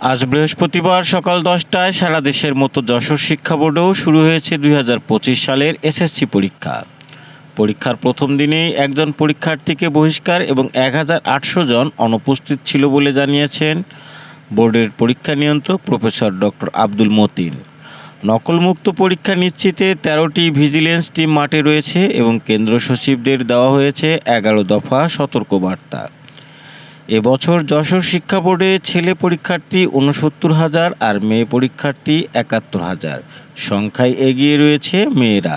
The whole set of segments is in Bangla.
আজ বৃহস্পতিবার সকাল দশটায় সারা দেশের মতো যশোর শিক্ষা বোর্ডেও শুরু হয়েছে দুই হাজার পঁচিশ সালের এসএসসি পরীক্ষা। পরীক্ষার প্রথম দিনেই একজন পরীক্ষার্থীকে বহিষ্কার এবং এক হাজার আটশো জন অনুপস্থিত ছিল বলে জানিয়েছেন বোর্ডের পরীক্ষা নিয়ন্ত্রক প্রফেসর ডক্টর আব্দুল মতিন। নকলমুক্ত পরীক্ষা নিশ্চিতে তেরোটি ভিজিলেন্স টিম মাঠে রয়েছে এবং কেন্দ্র সচিবদের দেওয়া হয়েছে এগারো দফা সতর্কবার্তা। এবছর যশোর শিক্ষা বোর্ডে ছেলে পরীক্ষার্থী উনসত্তর হাজার আর মেয়ে পরীক্ষার্থী একাত্তর হাজার। সংখ্যায় এগিয়ে রয়েছে মেয়েরা।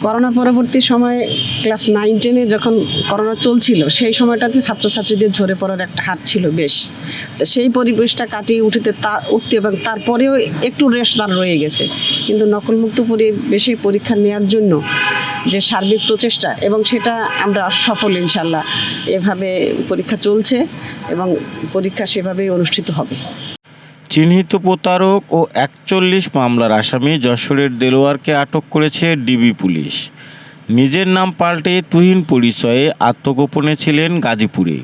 করোনা পরবর্তী সময়ে ক্লাস নাইন, টেনে যখন করোনা চলছিল, সেই সময়টাতে ছাত্রছাত্রীদের ঝরে পড়ার একটা হাত ছিল বেশ। তো সেই পরিবেশটা কাটিয়ে উঠতে তা, উঠতে এবং তারপরেও একটু রেস্ট তার রয়ে গেছে। কিন্তু নকলমুক্ত পরিবেশে পরীক্ষা নেওয়ার জন্য যে সার্বিক প্রচেষ্টা এবং সেটা আমরা সফল ইনশাল্লাহ এভাবে পরীক্ষা চলছে এবং পরীক্ষা সেভাবেই অনুষ্ঠিত হবে। চিহ্নিত প্রতারক ও একচল্লিশ মামলার আসামি যশোরের দেলোয়ারকে আটক করেছে ডিবি পুলিশ। নিজের নাম পাল্টে তুহিন পরিচয়ে আত্মগোপনে ছিলেন গাজীপুরে।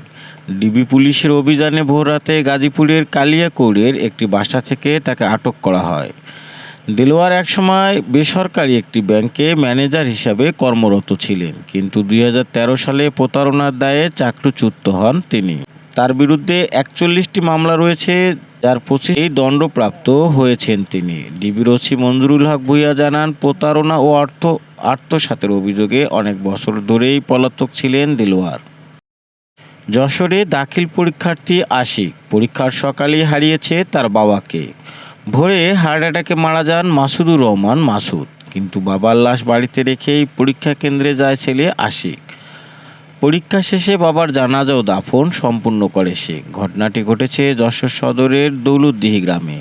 ডিবি পুলিশের অভিযানে ভোররাতে গাজীপুরের কালিয়াকৌড়ের একটি বাসা থেকে তাকে আটক করা হয়। দেলোয়ার একসময় বেসরকারি একটি ব্যাংকে ম্যানেজার হিসাবে কর্মরত ছিলেন, কিন্তু দুই হাজার তেরো সালে প্রতারণার দায়ে চাকরিচ্যুত হন তিনি। তার বিরুদ্ধে একচল্লিশটি মামলা রয়েছে, যার পঁচিশ এই দণ্ডপ্রাপ্ত হয়েছেন তিনি। ডিবির ওসি মঞ্জুরুল হক ভুইয়া জানান, প্রতারণা ও অর্থ, আত্মসাতের অভিযোগে অনেক বছর ধরেই পলাতক ছিলেন দিলওয়ার। যশোরে দাখিল পরীক্ষার্থী আশিক, পরীক্ষার সকালেই হারিয়েছে তার বাবাকে। ভোরে হার্ট অ্যাটাকে মারা যান মাসুদুর রহমান মাসুদ। কিন্তু বাবার লাশ বাড়িতে রেখেই পরীক্ষা কেন্দ্রে যায় ছেলে আশিক। পরীক্ষা শেষে বাবার জানাজা ও দাফন সম্পূর্ণ করে সে। ঘটনাটি ঘটেছে যশোর সদরের দৌলতদিহি গ্রামে।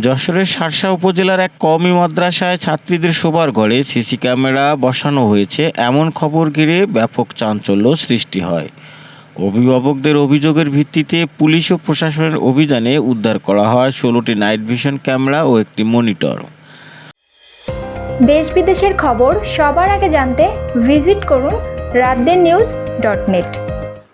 যশোরের শার্শা উপজেলার এক কওমি মাদ্রাসায় ছাত্রীদের শোবার ঘরে সিসি ক্যামেরা বসানো হয়েছে। এমন খবর ঘিরে ব্যাপক চাঞ্চল্য সৃষ্টি হয়। অভিভাবকদের অভিযোগের ভিত্তিতে পুলিশ ও প্রশাসনের অভিযানে উদ্ধার করা হয় ষোলোটি নাইট ভিশন ক্যামেরা ও একটি মনিটর। দেশ বিদেশের খবর সবার আগে জানতে ভিজিট করুন রাতদের নিউজ ডট নেট।